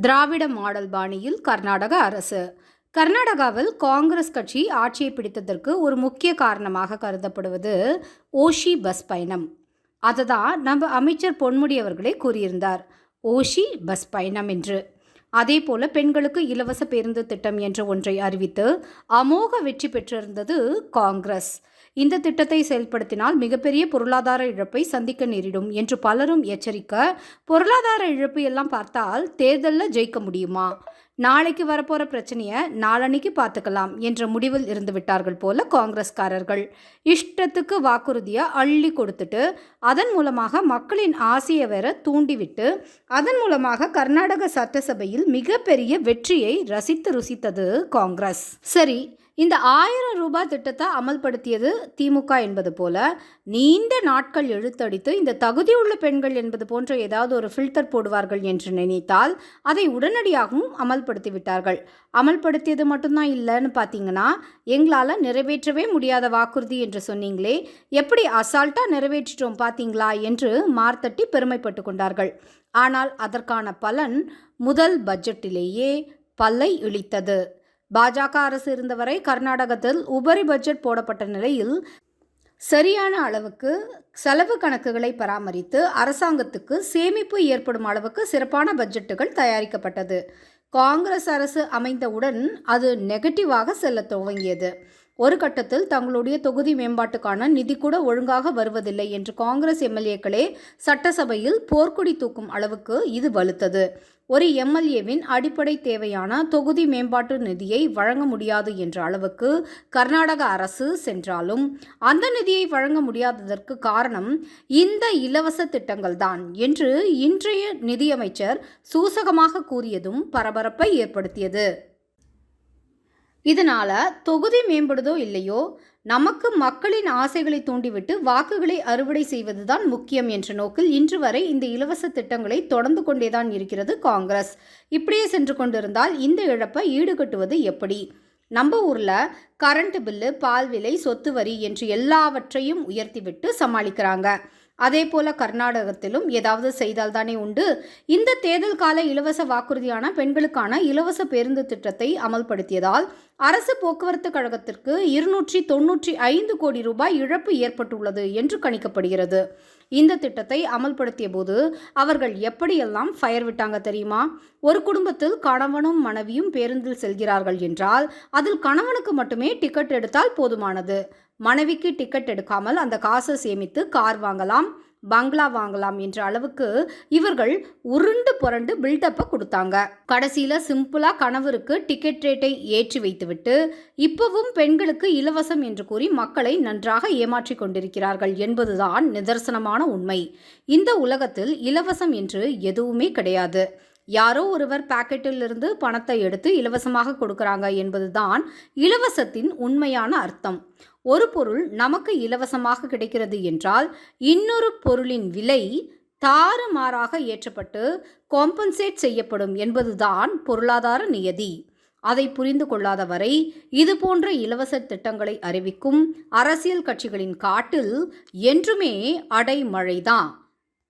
திராவிட model பாணியில் கர்நாடக அரசு. கர்நாடகாவில் காங்கிரஸ் கட்சி ஆட்சியை பிடித்ததற்கு ஒரு முக்கிய காரணமாக கருதப்படுவது ஓஷி பஸ் பயணம். அதுதான் நம்ம அமைச்சர் பொன்முடி அவர்களே கூறியிருந்தார். ஓஷி பஸ் பயணம் என்று. அதேபோல பெண்களுக்கு இலவச பேருந்து திட்டம் என்ற ஒன்றை அறிவித்து அமோக வெற்றி பெற்றிருந்தது காங்கிரஸ். இந்த திட்டத்தை செயல்படுத்தினால் மிகப்பெரிய பொருளாதார இழப்பை சந்திக்க நேரிடும் என்று பலரும் எச்சரிக்க பொருளாதார இழப்பு எல்லாம் பார்த்தால் தேர்தலில் ஜெயிக்க முடியுமா? நாளைக்கு வரப்போகிற பிரச்சனையை நாளன்னைக்கு பார்த்துக்கலாம் என்ற முடிவில் இருந்து விட்டார்கள் போல காங்கிரஸ்காரர்கள். இஷ்டத்துக்கு வாக்குறுதியை அள்ளி கொடுத்துட்டு அதன் மூலமாக மக்களின் ஆசையை வேற தூண்டிவிட்டு அதன் மூலமாக கர்நாடக சட்டசபையில் மிகப்பெரிய வெற்றியை ரசித்து ருசித்தது காங்கிரஸ். சரி இந்த ஆயிரம் ரூபாய் திட்டத்தை அமல்படுத்தியது திமுக என்பது போல நீண்ட நாட்கள் இழுத்தடித்து இந்த தகுதியுள்ள பெண்கள் என்பது போன்ற ஏதாவது ஒரு ஃபில்டர் போடுவார்கள் என்று நினைத்தால் அதை உடனடியாகவும் அமல்படுத்தி விட்டார்கள் அமல்படுத்தியது மட்டும்தான் இல்லைன்னு பார்த்தீங்கன்னா எங்களால் நிறைவேற்றவே முடியாத வாக்குறுதி என்று சொன்னீங்களே எப்படி அசால்ட்டாக நிறைவேற்றிட்டோம் பார்த்தீங்களா என்று மார்த்தட்டி பெருமைப்பட்டு கொண்டார்கள். ஆனால் அதற்கான பலன் முதல் பட்ஜெட்டிலேயே பல்லை இழித்தது. பாஜக அரசு இருந்தவரை கர்நாடகத்தில் உபரி பட்ஜெட் போடப்பட்ட நிலையில் சரியான அளவுக்கு செலவு கணக்குகளை பராமரித்து அரசாங்கத்துக்கு சேமிப்பு ஏற்படும் அளவுக்கு சிறப்பான பட்ஜெட்டுகள் தயாரிக்கப்பட்டது. காங்கிரஸ் அரசு அமைந்தவுடன் அது நெகட்டிவாக செல்ல துவங்கியது. ஒரு கட்டத்தில் தங்களுடைய தொகுதி மேம்பாட்டுக்கான நிதி கூட ஒழுங்காக வருவதில்லை என்று காங்கிரஸ் எம்எல்ஏக்களே சட்டசபையில் போர்க்குடி தூக்கும் அளவுக்கு இது வலுத்தது. ஒரு எம்எல்ஏவின் அடிப்படை தேவையான தொகுதி மேம்பாட்டு நிதியை வழங்க முடியாது என்ற அளவுக்கு கர்நாடக அரசு சென்றாலும் அந்த நிதியை வழங்க முடியாததற்கு காரணம் இந்த இலவச திட்டங்கள்தான் என்று இன்றைய நிதியமைச்சர் சூசகமாக கூறியதும் பரபரப்பை ஏற்படுத்தியது. இதனால தொகுதி மேம்படுதோ இல்லையோ நமக்கு மக்களின் ஆசைகளை தூண்டிவிட்டு வாக்குகளை அறுவடை செய்வதுதான் முக்கியம் என்ற நோக்கில் இன்று வரை இந்த இலவச திட்டங்களை தொடர்ந்து கொண்டேதான் இருக்கிறது காங்கிரஸ். இப்படியே சென்று கொண்டிருந்தால் இந்த இழப்பை ஈடுகட்டுவது எப்படி? நம்ம ஊரில் கரண்ட் பில்லு பால் விலை சொத்து வரி என்று எல்லாவற்றையும் உயர்த்திவிட்டு சமாளிக்கிறாங்க. அதே போல கர்நாடகத்திலும் ஏதாவது செய்தால் தானே உண்டு. இந்த தேர்தல் கால இலவச வாக்குறுதியான பெண்களுக்கான இலவச பேருந்து திட்டத்தை அமல்படுத்தியதால் அரசு போக்குவரத்து கழகத்திற்கு இருநூற்றி தொன்னூற்றி ஐந்து கோடி ரூபாய் இழப்பு ஏற்பட்டுள்ளது என்று கணிக்கப்படுகிறது. இந்த திட்டத்தை அமல்படுத்திய போது அவர்கள் எப்படியெல்லாம் ஃபயர் விட்டாங்க தெரியுமா? ஒரு குடும்பத்தில் கணவனும் மனைவியும் பேருந்தில் செல்கிறார்கள் என்றால் அதில் கணவனுக்கு மட்டுமே டிக்கெட் எடுத்தால் போதுமானது. மனைவிக்கு டிக்கெட் எடுக்காமல் அந்த காசை சேமித்து கார் வாங்கலாம் பங்களா வாங்கலாம் என்ற அளவுக்கு இவர்கள் உருண்டு புரண்டு பில்டப்பை கொடுத்தாங்க. கடைசியில் சிம்பிளாக கணவருக்கு டிக்கெட் ரேட்டை ஏற்றி வைத்துவிட்டு இப்பவும் பெண்களுக்கு இலவசம் என்று கூறி மக்களை நன்றாக ஏமாற்றி கொண்டிருக்கிறார்கள் என்பதுதான் நிதர்சனமான உண்மை. இந்த உலகத்தில் இலவசம் என்று எதுவுமே கிடையாது. யாரோ ஒருவர் பாக்கெட்டில் இருந்து பணத்தை எடுத்து இலவசமாக கொடுக்குறாங்க என்பதுதான் இலவசத்தின் உண்மையான அர்த்தம். ஒரு பொருள் நமக்கு இலவசமாக கிடைக்கிறது என்றால் இன்னொரு பொருளின் விலை தாறுமாறாக ஏற்றப்பட்டு காம்பன்சேட் செய்யப்படும் என்பதுதான் பொருளாதார நியதி. அதை புரிந்து கொள்ளாத வரை இதுபோன்ற இலவச திட்டங்களை அறிவிக்கும் அரசியல் கட்சிகளின் காட்டில் என்றுமே அடைமழைதான்.